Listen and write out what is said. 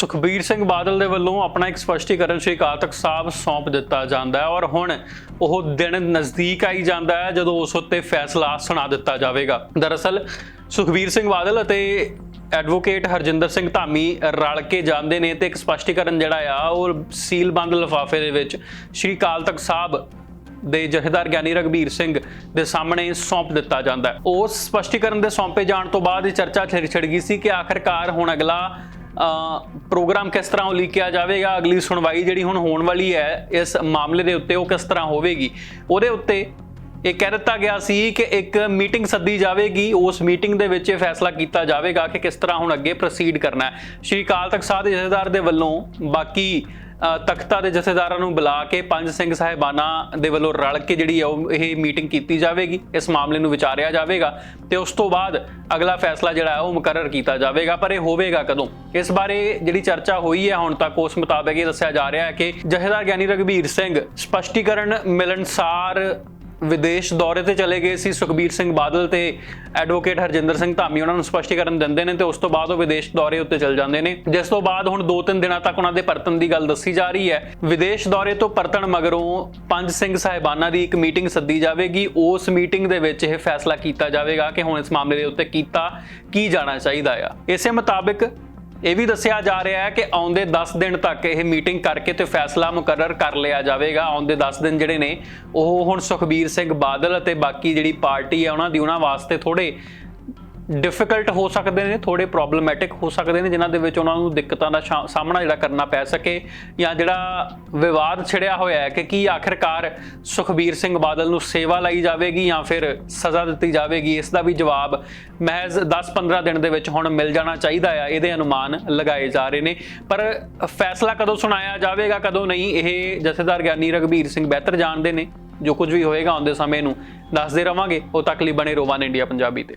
ਸੁਖਬੀਰ ਸਿੰਘ ਬਾਦਲ ਦੇ ਵੱਲੋਂ ਆਪਣਾ ਇੱਕ ਸਪਸ਼ਟੀਕਰਨ ਸ਼੍ਰੀ ਅਕਾਲ ਤਖਤ ਸਾਹਿਬ ਸੌਂਪ ਦਿੱਤਾ ਜਾਂਦਾ ਹੈ ਔਰ ਹੁਣ ਉਹ ਦਿਨ ਨਜ਼ਦੀਕ ਆਈ ਜਾਂਦਾ ਹੈ ਜਦੋਂ ਉਸ ਉੱਤੇ ਫੈਸਲਾ ਸੁਣਾ ਦਿੱਤਾ ਜਾਵੇਗਾ। ਦਰਅਸਲ ਸੁਖਬੀਰ ਸਿੰਘ ਬਾਦਲ ਅਤੇ ਐਡਵੋਕੇਟ ਹਰਜਿੰਦਰ ਸਿੰਘ ਧਾਮੀ ਰਲ ਕੇ ਜਾਂਦੇ ਨੇ ਤੇ ਇੱਕ ਸਪਸ਼ਟੀਕਰਨ ਜਿਹੜਾ ਆ, ਉਹ ਸੀਲਬੰਦ ਲਿਫਾਫੇ ਦੇ ਵਿੱਚ ਸ਼੍ਰੀ ਅਕਾਲ ਤਖਤ ਸਾਹਿਬ ਦੇ ਜਥੇਦਾਰ ਗਿਆਨੀ ਰਗਵੀਰ ਸਿੰਘ ਦੇ ਸਾਹਮਣੇ ਸੌਂਪ ਦਿੱਤਾ ਜਾਂਦਾ ਉਸ ਸਪਸ਼ਟੀਕਰਨ ਦੇ ਸੌਂਪੇ ਜਾਣ ਤੋਂ ਬਾਅਦ ਇਹ ਚਰਚਾ ਛਿੜ ਛਿੜ ਗਈ ਸੀ ਕਿ ਆਖਰਕਾਰ ਹੁਣ ਅਗਲਾ ਪ੍ਰੋਗਰਾਮ ਕਿਸ ਤਰ੍ਹਾਂ ਉਲੀਕਿਆ ਜਾਵੇਗਾ? ਅਗਲੀ ਸੁਣਵਾਈ ਜਿਹੜੀ ਹੁਣ ਹੋਣ ਵਾਲੀ ਹੈ, ਇਸ ਮਾਮਲੇ ਦੇ ਉੱਤੇ ਉਹ ਕਿਸ ਤਰ੍ਹਾਂ ਹੋਵੇਗੀ? ਉਹਦੇ ਉੱਤੇ ਇਹ ਕਹਿ ਦਿੱਤਾ ਗਿਆ ਸੀ ਕਿ ਇੱਕ ਮੀਟਿੰਗ ਸੱਦੀ ਜਾਵੇਗੀ। ਉਸ ਮੀਟਿੰਗ ਦੇ ਵਿੱਚ ਇਹ ਫੈਸਲਾ ਕੀਤਾ ਜਾਵੇਗਾ ਕਿ ਕਿਸ ਤਰ੍ਹਾਂ ਹੁਣ ਅੱਗੇ ਪ੍ਰੋਸੀਡ ਕਰਨਾ ਹੈ। ਸ਼੍ਰੀ ਅਕਾਲ ਤਖਤ ਸਾਹਿਬ ਦੇ ਜਥੇਦਾਰ ਦੇ ਵੱਲੋਂ ਬਾਕੀ ਤਖਤਾਂ ਦੇ ਜਥੇਦਾਰਾਂ ਨੂੰ ਬੁਲਾ ਕੇ ਪੰਜ ਸਿੰਘ ਸਾਹਿਬਾਨਾਂ ਦੇ ਵੱਲੋਂ ਰਲ ਕੇ ਜਿਹੜੀ ਇਹ ਮੀਟਿੰਗ ਕੀਤੀ ਜਾਵੇਗੀ, ਇਸ ਮਾਮਲੇ ਨੂੰ ਵਿਚਾਰਿਆ ਜਾਵੇਗਾ ਤੇ ਉਸ ਤੋਂ ਬਾਅਦ ਅਗਲਾ ਫੈਸਲਾ ਜਿਹੜਾ ਹੈ ਉਹ ਮੁਕਰਰ ਕੀਤਾ ਜਾਵੇਗਾ, ਪਰ ਇਹ ਹੋਵੇਗਾ ਕਦੋਂ? ਇਸ ਬਾਰੇ ਜਿਹੜੀ ਚਰਚਾ ਹੋਈ ਹੈ ਹੁਣ ਤੱਕ ਉਸ ਮੁਤਾਬਕ ਇਹ ਦੱਸਿਆ ਜਾ ਰਿਹਾ ਹੈ ਕਿ ਜਥੇਦਾਰ ਗਿਆਨੀ ਰਗਵੀਰ ਸਿੰਘ ਸਪਸ਼ਟੀਕਰਨ ਮਿਲਣਸਾਰ ਵਿਦੇਸ਼ ਦੌਰੇ ਤੇ ਚਲੇ ਗਏ ਸੀ ਸੁਖਬੀਰ ਸਿੰਘ ਬਾਦਲ ਤੇ ਐਡਵੋਕੇਟ ਹਰਜਿੰਦਰ ਸਿੰਘ ਧਾਮੀ, ਉਹਨਾਂ ਨੂੰ ਸਪਸ਼ਟੀਕਰਨ ਦਿੰਦੇ ਨੇ ਤੇ ਉਸ ਤੋਂ ਬਾਅਦ ਉਹ ਵਿਦੇਸ਼ ਦੌਰੇ ਉੱਤੇ ਚਲ ਜਾਂਦੇ ਨੇ। ਜਿਸ ਤੋਂ ਬਾਅਦ ਹੁਣ 2-3 ਦਿਨਾਂ ਤੱਕ ਉਹਨਾਂ ਦੇ ਪਰਤਨ ਦੀ ਗੱਲ ਦੱਸੀ ਜਾ ਰਹੀ ਹੈ। ਵਿਦੇਸ਼ ਦੌਰੇ ਤੋਂ ਪਰਤਣ ਮਗਰੋਂ ਪੰਜ ਸਿੰਘ ਸਾਹਿਬਾਨਾਂ ਦੀ ਇੱਕ ਮੀਟਿੰਗ ਸੱਦੀ ਜਾਵੇਗੀ। ਉਸ ਮੀਟਿੰਗ ਦੇ ਵਿੱਚ ਇਹ ਫੈਸਲਾ ਕੀਤਾ ਜਾਵੇਗਾ ਕਿ ਹੁਣ ਇਸ ਮਾਮਲੇ ਦੇ ਉੱਤੇ ਕੀਤਾ ਕੀ ਜਾਣਾ ਚਾਹੀਦਾ ਆ। ਇਸੇ ਮੁਤਾਬਕ ਇਹ ਵੀ ਦੱਸਿਆ ਜਾ ਰਿਹਾ ਹੈ ਕਿ ਆਉਂਦੇ 10 ਦਿਨ ਤੱਕ ਇਹ ਮੀਟਿੰਗ ਕਰਕੇ ਤੇ ਫੈਸਲਾ ਮੁਕਰਰ ਕਰ ਲਿਆ ਜਾਵੇਗਾ। ਆਉਂਦੇ 10 ਦਿਨ ਜਿਹੜੇ ਨੇ, ਉਹ ਹੁਣ ਸੁਖਬੀਰ ਸਿੰਘ ਬਾਦਲ ਅਤੇ ਬਾਕੀ ਜਿਹੜੀ ਪਾਰਟੀ ਹੈ, ਉਹਨਾਂ ਦੀ ਉਹਨਾਂ ਵਾਸਤੇ ਥੋੜੇ ਡਿਫਿਕਲਟ ਹੋ ਸਕਦੇ ਨੇ ਥੋੜੇ ਪ੍ਰੋਬਲਮੈਟਿਕ ਹੋ ਸਕਦੇ ਨੇ, ਜਿਨ੍ਹਾਂ ਦੇ ਵਿੱਚ ਉਹਨਾਂ ਨੂੰ ਦਿੱਕਤਾਂ ਦਾ ਸ਼ਾ- ਸਾਹਮਣਾ ਜਿਹੜਾ ਕਰਨਾ ਪੈ ਸਕੇ ਜਾਂ ਜਿਹੜਾ ਵਿਵਾਦ ਛਿੜਿਆ ਹੋਇਆ ਹੈ ਕਿ ਕੀ ਆਖਿਰਕਾਰ ਸੁਖਬੀਰ ਸਿੰਘ ਬਾਦਲ ਨੂੰ ਸੇਵਾ ਲਈ ਜਾਵੇਗੀ ਜਾਂ ਫਿਰ ਸਜ਼ਾ ਦਿੱਤੀ ਜਾਵੇਗੀ, ਇਸ ਦਾ ਵੀ ਜਵਾਬ ਮਹਿਜ਼ 10-15 ਦਿਨ ਦੇ ਵਿੱਚ ਹੁਣ ਮਿਲ ਜਾਣਾ ਚਾਹੀਦਾ ਆ, ਇਹਦੇ ਅਨੁਮਾਨ ਲਗਾਏ ਜਾ ਰਹੇ ਨੇ। ਪਰ ਫੈਸਲਾ ਕਦੋਂ ਸੁਣਾਇਆ ਜਾਵੇਗਾ, ਕਦੋਂ ਨਹੀਂ, ਇਹ ਜਥੇਦਾਰ ਗਿਆਨੀ ਰਗਵੀਰ ਸਿੰਘ ਬਿਹਤਰ ਜਾਣਦੇ ਨੇ। ਜੋ ਕੁਝ ਵੀ ਹੋਏਗਾ ਆਉਂਦੇ ਸਮੇਂ ਨੂੰ ਦੱਸਦੇ ਰਵਾਂਗੇ। ਉਹ ਤੱਕ ਲਈ ਬਣੇ ਰੋਵਾਨ ਇੰਡੀਆ ਪੰਜਾਬੀ ਤੇ।